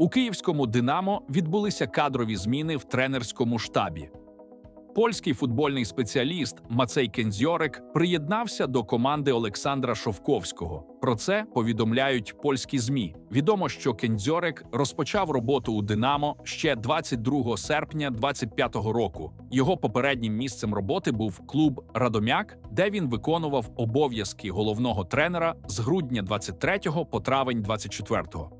У київському Динамо відбулися кадрові зміни в тренерському штабі. Польський футбольний спеціаліст Мацей Кензьорек приєднався до команди Олександра Шовковського. Про це повідомляють польські змі. Відомо, що Кензьорек розпочав роботу у Динамо ще 22 серпня 25-го року. Його попереднім місцем роботи був клуб Радомяк, де він виконував обов'язки головного тренера з грудня 23 по травень 24-го.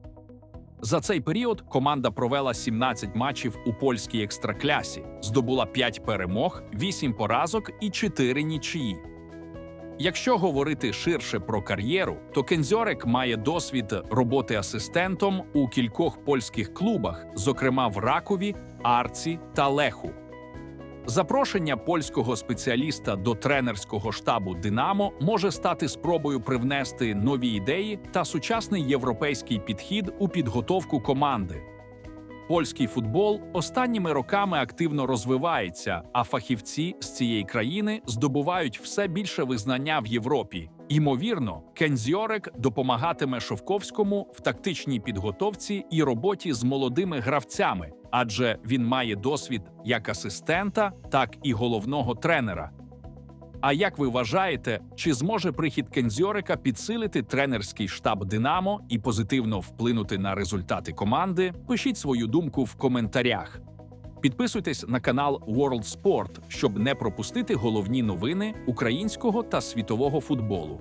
За цей період команда провела 17 матчів у польській екстраклясі, здобула 5 перемог, 8 поразок і 4 нічиї. Якщо говорити ширше про кар'єру, то Кензьорек має досвід роботи асистентом у кількох польських клубах, зокрема в Ракові, Арці та Леху. Запрошення польського спеціаліста до тренерського штабу Динамо може стати спробою привнести нові ідеї та сучасний європейський підхід у підготовку команди. Польський футбол останніми роками активно розвивається, а фахівці з цієї країни здобувають все більше визнання в Європі. Ймовірно, Кензьорек допомагатиме Шовковському в тактичній підготовці і роботі з молодими гравцями, адже він має досвід як асистента, так і головного тренера. А як ви вважаєте, чи зможе прихід Кензьорика підсилити тренерський штаб Динамо і позитивно вплинути на результати команди? Пишіть свою думку в коментарях. Підписуйтесь на канал World Sport, щоб не пропустити головні новини українського та світового футболу.